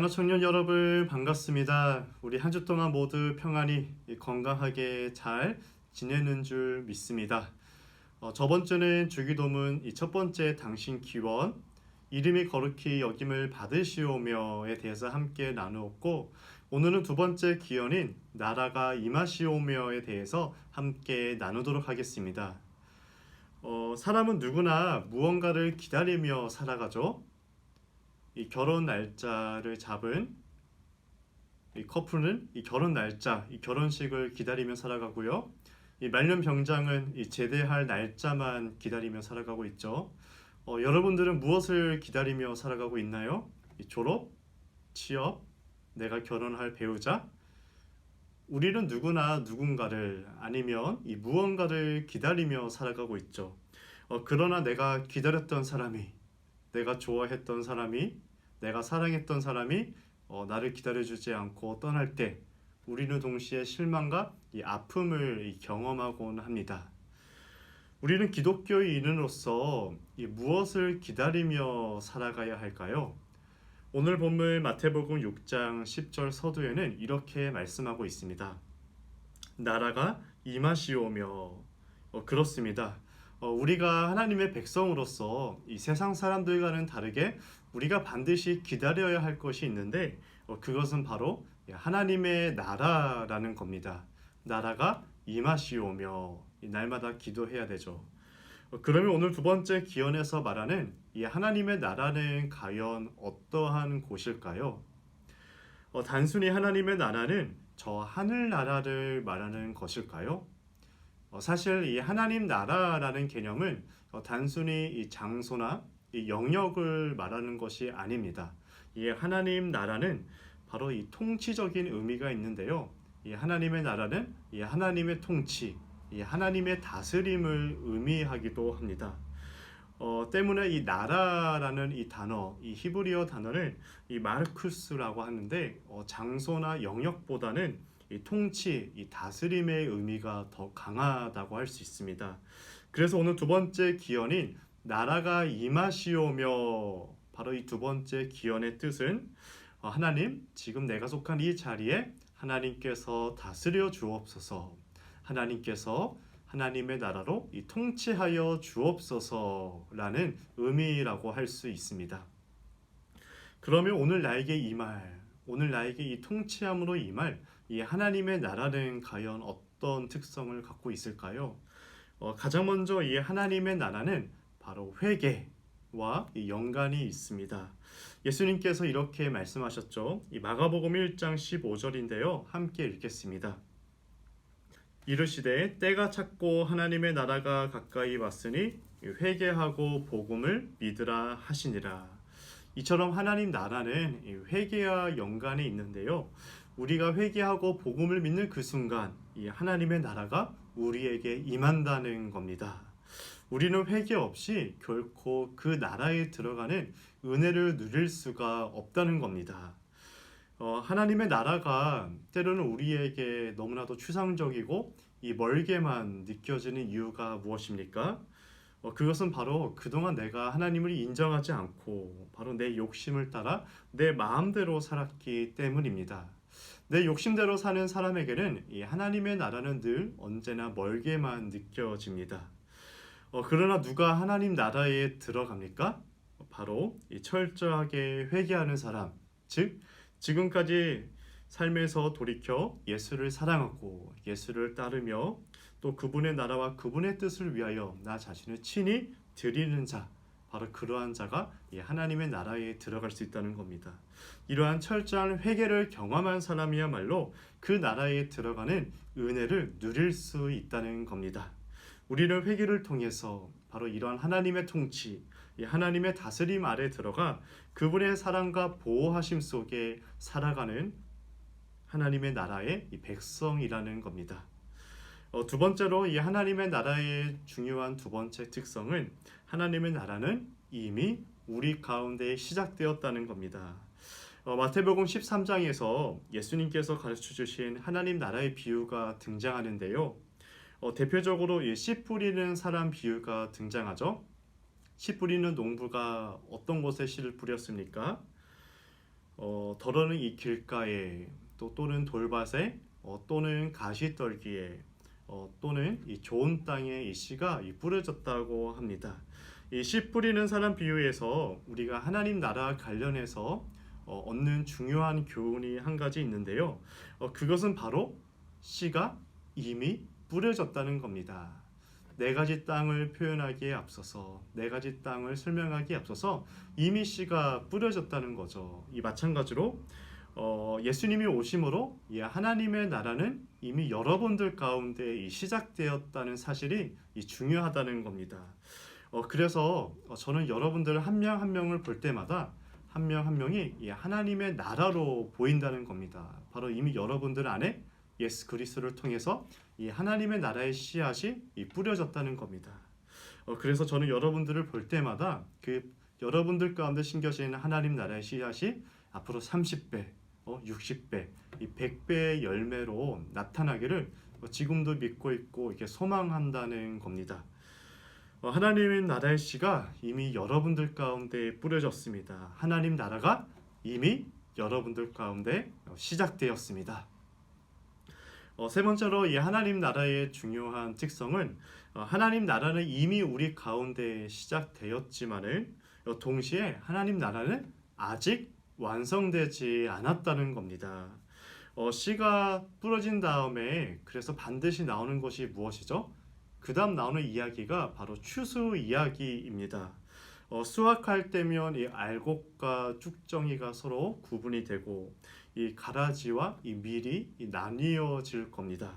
한화 청년 여러분 반갑습니다. 우리 한 주 동안 모두 평안히 건강하게 잘 지내는 줄 믿습니다. 어, 저번 주는 주기도문 이 첫 번째 당신 기원 이름이 거룩히 여김을 받으시오며에 대해서 함께 나누었고 오늘은 두 번째 기원인 나라가 임하시오며에 대해서 함께 나누도록 하겠습니다. 어, 사람은 누구나 무언가를 기다리며 살아가죠. 이 결혼 날짜를 잡은 이 커플은 이 결혼 날짜, 이 결혼식을 기다리며 살아가고요. 이 말년 병장은 이 제대할 날짜만 기다리며 살아가고 있죠. 어, 여러분들은 무엇을 기다리며 살아가고 있나요? 이 졸업, 취업, 내가 결혼할 배우자. 우리는 누구나 누군가를 아니면 이 무언가를 기다리며 살아가고 있죠. 어, 그러나 내가 기다렸던 사람이 내가 좋아했던 사람이 내가 사랑했던 사람이 어, 나를 기다려주지 않고 떠날 때 우리는 동시에 실망과 이 아픔을 이 경험하곤 합니다. 우리는 기독교인으로서 이 무엇을 기다리며 살아가야 할까요? 오늘 본문 마태복음 6장 10절 서두에는 이렇게 말씀하고 있습니다. 나라가 임하시오며 어, 그렇습니다. 어, 우리가 하나님의 백성으로서 이 세상 사람들과는 다르게 우리가 반드시 기다려야 할 것이 있는데 어, 그것은 바로 하나님의 나라라는 겁니다. 나라가 임하시오며 이 날마다 기도해야 되죠. 어, 그러면 오늘 두 번째 기원에서 말하는 이 하나님의 나라는 과연 어떠한 곳일까요? 어, 단순히 하나님의 나라는 저 하늘 나라를 말하는 것일까요? 어, 사실 이 하나님 나라라는 개념은 어, 단순히 이 장소나 이 영역을 말하는 것이 아닙니다. 이 하나님 나라는 바로 이 통치적인 의미가 있는데요. 이 하나님의 나라는 이 하나님의 통치, 이 하나님의 다스림을 의미하기도 합니다. 어, 때문에 이 나라라는 이 단어, 이 히브리어 단어를 이 마르쿠스라고 하는데 어, 장소나 영역보다는 이 통치, 이 다스림의 의미가 더 강하다고 할 수 있습니다. 그래서 오늘 두 번째 기원인 나라가 임하시오며 바로 이 두 번째 기원의 뜻은 어, 하나님 지금 내가 속한 이 자리에 하나님께서 다스려 주옵소서. 하나님께서 하나님의 나라로 이 통치하여 주옵소서라는 의미라고 할 수 있습니다. 그러면 오늘 나에게 임할 오늘 나에게 이 통치함으로 임할 이 하나님의 나라는 과연 어떤 특성을 갖고 있을까요? 어, 가장 먼저 이 하나님의 나라는 바로 회개와 연관이 있습니다. 예수님께서 이렇게 말씀하셨죠. 이 마가복음 1장 15절인데요. 함께 읽겠습니다. 이르시되 때가 찼고 하나님의 나라가 가까이 왔으니 회개하고 복음을 믿으라 하시니라. 이처럼 하나님 나라는 회개와 연관이 있는데요. 우리가 회개하고 복음을 믿는 그 순간 이 하나님의 나라가 우리에게 임한다는 겁니다. 우리는 회개 없이 결코 그 나라에 들어가는 은혜를 누릴 수가 없다는 겁니다. 어, 하나님의 나라가 때로는 우리에게 너무나도 추상적이고 이 멀게만 느껴지는 이유가 무엇입니까? 어, 그것은 바로 그동안 내가 하나님을 인정하지 않고 바로 내 욕심을 따라 내 마음대로 살았기 때문입니다. 내 욕심대로 사는 사람에게는 이 하나님의 나라는 늘 언제나 멀게만 느껴집니다. 어, 그러나 누가 하나님 나라에 들어갑니까? 바로 이 철저하게 회개하는 사람, 즉 지금까지 삶에서 돌이켜 예수를 사랑하고 예수를 따르며 또 그분의 나라와 그분의 뜻을 위하여 나 자신을 친히 드리는 자 바로 그러한 자가 이 하나님의 나라에 들어갈 수 있다는 겁니다. 이러한 철저한 회개를 경험한 사람이야말로 그 나라에 들어가는 은혜를 누릴 수 있다는 겁니다. 우리는 회개를 통해서 바로 이러한 하나님의 통치, 이 하나님의 다스림 아래 들어가 그분의 사랑과 보호하심 속에 살아가는 하나님의 나라의 이 백성이라는 겁니다. 어, 두 번째로 이 하나님의 나라의 중요한 두 번째 특성은 하나님의 나라는 이미 우리 가운데 시작되었다는 겁니다. 어, 마태복음 13장에서 예수님께서 가르쳐 주신 하나님 나라의 비유가 등장하는데요. 어, 대표적으로 씨 뿌리는 사람 비유가 등장하죠. 씨 뿌리는 농부가 어떤 곳에 씨를 뿌렸습니까? 어, 더러는 이 길가에 또 또는 돌밭에 어, 또는 가시떨기에 어, 또는 이 좋은 땅에 이 씨가 이 뿌려졌다고 합니다. 이 씨 뿌리는 사람 비유에서 우리가 하나님 나라 관련해서 어, 얻는 중요한 교훈이 한 가지 있는데요. 어, 그것은 바로 씨가 이미 뿌려졌다는 겁니다. 네 가지 땅을 표현하기에 앞서서 네 가지 땅을 설명하기에 앞서서 이미 씨가 뿌려졌다는 거죠. 이 마찬가지로 어, 예수님이 오심으로 이 하나님의 나라는 이미 여러분들 가운데 이 시작되었다는 사실이 이 중요하다는 겁니다. 어, 그래서 어, 저는 여러분들 한 명 한 명을 볼 때마다 한명한 명이 이 하나님의 나라로 보인다는 겁니다. 바로 이미 여러분들 안에 예수 그리스도를 통해서 이 하나님의 나라의 씨앗이 이 뿌려졌다는 겁니다. 어, 그래서 저는 여러분들을 볼 때마다 그 여러분들 가운데 심겨진 하나님 나라의 씨앗이 앞으로 30배, 어, 60배, 이 100배의 열매로 나타나기를 어, 지금도 믿고 있고 이렇게 소망한다는 겁니다. 어, 하나님의 나라의 씨가 이미 여러분들 가운데 뿌려졌습니다. 하나님 나라가 이미 여러분들 가운데 어, 시작되었습니다. 어, 세 번째로 이 하나님 나라의 중요한 특성은 어, 하나님 나라는 이미 우리 가운데 시작되었지만은 어, 동시에 하나님 나라는 아직 완성되지 않았다는 겁니다. 어, 씨가 뿌려진 다음에 그래서 반드시 나오는 것이 무엇이죠? 그 다음 나오는 이야기가 바로 추수 이야기입니다. 어, 수확할 때면 이 알곡과 쭉정이가 서로 구분이 되고 이 가라지와 이 밀이 이 나뉘어질 겁니다.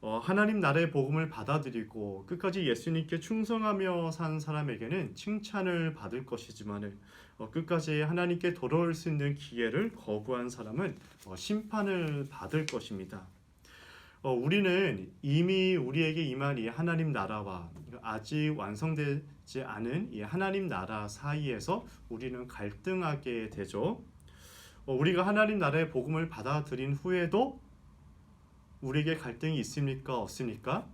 어, 하나님 나라의 복음을 받아들이고 끝까지 예수님께 충성하며 산 사람에게는 칭찬을 받을 것이지만 어, 끝까지 하나님께 돌아올 수 있는 기회를 거부한 사람은 어, 심판을 받을 것입니다. 어, 우리는 이미 우리에게 임한 이 하나님 나라와 아직 완성되지 않은 이 하나님 나라 사이에서 우리는 갈등하게 되죠. 어, 우리가 하나님 나라의 복음을 받아들인 후에도 우리에게 갈등이 있습니까? 없습니까?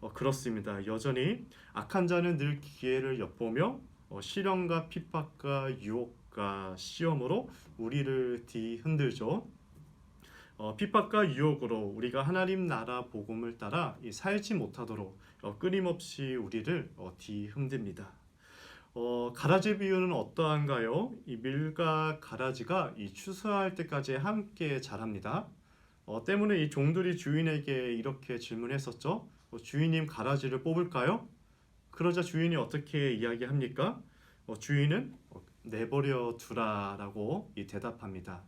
어, 그렇습니다. 여전히 악한 자는 늘 기회를 엿보며 어, 시련과 핍박과 유혹과 시험으로 우리를 뒤흔들죠. 어, 핍박과 유혹으로 우리가 하나님 나라 복음을 따라 이 살지 못하도록 어, 끊임없이 우리를 어, 뒤흔듭니다. 어, 가라지 비유는 어떠한가요? 이 밀과 가라지가 이 추수할 때까지 함께 자랍니다. 어, 때문에 이 종들이 주인에게 이렇게 질문했었죠. 어, 주인님 가라지를 뽑을까요? 그러자 주인이 어떻게 이야기합니까? 어, 주인은 어, 내버려 두라라고 이 대답합니다.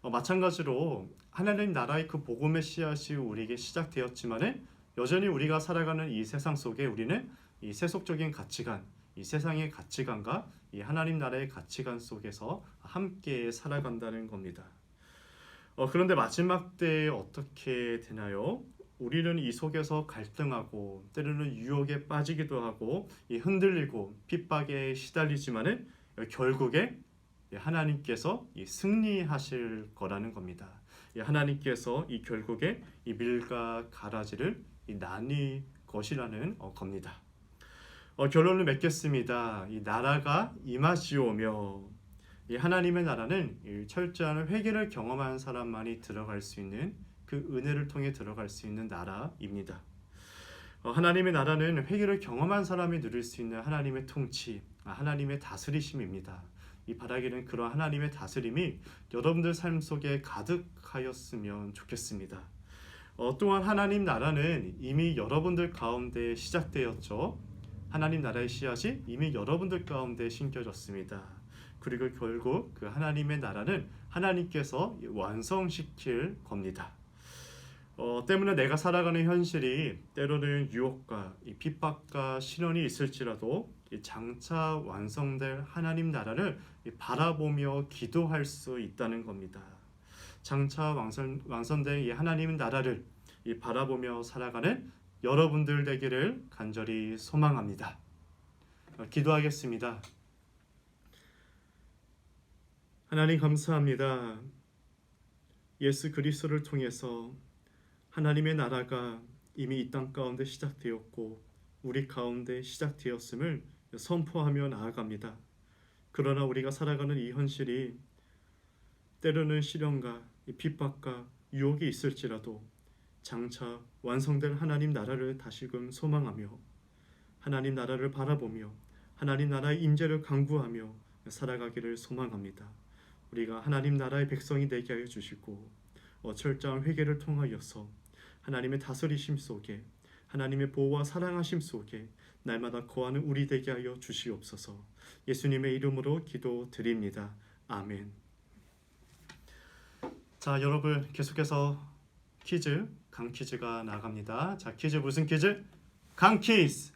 어, 마찬가지로 하나님 나라의 그 복음의 씨앗이 우리에게 시작되었지만은 여전히 우리가 살아가는 이 세상 속에 우리는 이 세속적인 가치관, 이 세상의 가치관과 이 하나님 나라의 가치관 속에서 함께 살아간다는 겁니다. 어, 그런데 마지막 때에 어떻게 되나요? 우리는 이 속에서 갈등하고 때로는 유혹에 빠지기도 하고 이 흔들리고 핍박에 시달리지만은 결국에 하나님께서 이 승리하실 거라는 겁니다. 이 하나님께서 이 결국에 이 밀과 가라지를 이 나뉘 것이라는 어, 겁니다. 어, 결론을 맺겠습니다. 이 나라가 임하시오며 이 하나님의 나라는 이 철저한 회개를 경험한 사람만이 들어갈 수 있는 그 은혜를 통해 들어갈 수 있는 나라입니다. 어, 하나님의 나라는 회개를 경험한 사람이 누릴 수 있는 하나님의 통치, 아, 하나님의 다스리심입니다. 이 바라기는 그런 하나님의 다스림이 여러분들 삶 속에 가득하였으면 좋겠습니다. 어, 또한 하나님 나라는 이미 여러분들 가운데 시작되었죠. 하나님 나라의 씨앗이 이미 여러분들 가운데 심겨졌습니다. 그리고 결국 그 하나님의 나라는 하나님께서 완성시킬 겁니다. 어, 때문에 내가 살아가는 현실이 때로는 유혹과 이 핍박과 시련이 있을지라도 이 장차 완성될 하나님 나라를 바라보며 기도할 수 있다는 겁니다. 장차 완성, 완성된 이 하나님 나라를 이 바라보며 살아가는 여러분들 되기를 간절히 소망합니다. 어, 기도하겠습니다. 하나님 감사합니다. 예수 그리스도를 통해서 하나님의 나라가 이미 이 땅 가운데 시작되었고 우리 가운데 시작되었음을 선포하며 나아갑니다. 그러나 우리가 살아가는 이 현실이 때로는 시련과 이 핍박과 유혹이 있을지라도 장차 완성될 하나님 나라를 다시금 소망하며 하나님 나라를 바라보며 하나님 나라의 임재를 강구하며 살아가기를 소망합니다. 우리가 하나님 나라의 백성이 되게 하여 주시고 어, 철저한 회개를 통하여서 하나님의 다스리심 속에 하나님의 보호와 사랑하심 속에 날마다 거하는 우리 되게 하여 주시옵소서. 예수님의 이름으로 기도드립니다. 아멘. 자, 여러분 계속해서 퀴즈, 강 퀴즈가 나갑니다. 자, 퀴즈 무슨 퀴즈? 강 퀴즈.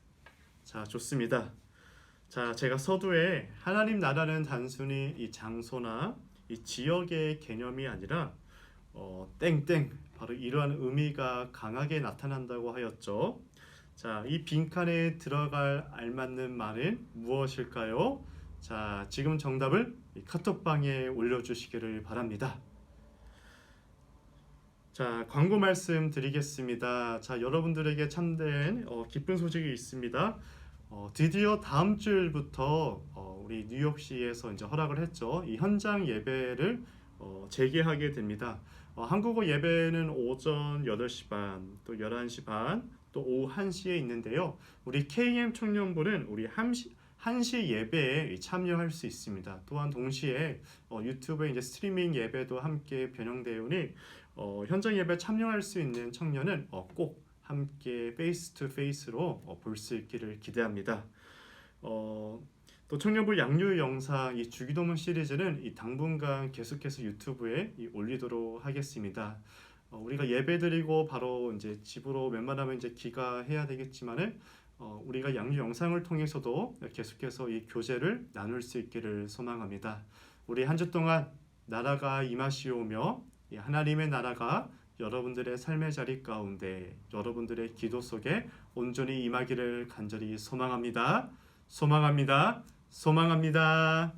자, 좋습니다. 자, 제가 서두에 하나님 나라는 단순히 이 장소나 이 지역의 개념이 아니라 어, 땡땡 바로 이러한 의미가 강하게 나타난다고 하였죠. 자, 이 빈칸에 들어갈 알맞는 말은 무엇일까요? 자, 지금 정답을 이 카톡방에 올려주시기를 바랍니다. 자, 광고 말씀 드리겠습니다. 자, 여러분들에게 참된 어, 기쁜 소식이 있습니다. 어, 드디어 다음 주일부터 어, 우리 뉴욕시에서 이제 허락을 했죠. 이 현장 예배를 어, 재개하게 됩니다. 어, 한국어 예배는 오전 8시 반, 또 11시 반, 또 오후 1시에 있는데요. 우리 KM 청년부는 우리 1시, 1시 예배에 참여할 수 있습니다. 또한 동시에 어, 유튜브에 이제 스트리밍 예배도 함께 변형되오니 어, 현장 예배 참여할 수 있는 청년은 어, 꼭 함께 페이스 투 페이스로 어, 볼수 있기를 기대합니다. 어, 또 청년부 양육 영상 이 주기도문 시리즈는 이 당분간 계속해서 유튜브에 이 올리도록 하겠습니다. 어, 우리가 예배드리고 바로 이제 집으로 웬만하면 이제 귀가해야 되겠지만은 어, 우리가 양육 영상을 통해서도 계속해서 이 교제를 나눌 수 있기를 소망합니다. 우리 한 주 동안 나라가 임하시오며 이 하나님의 나라가 여러분들의 삶의 자리 가운데 여러분들의 기도 속에 온전히 임하기를 간절히 소망합니다. 소망합니다. 소망합니다.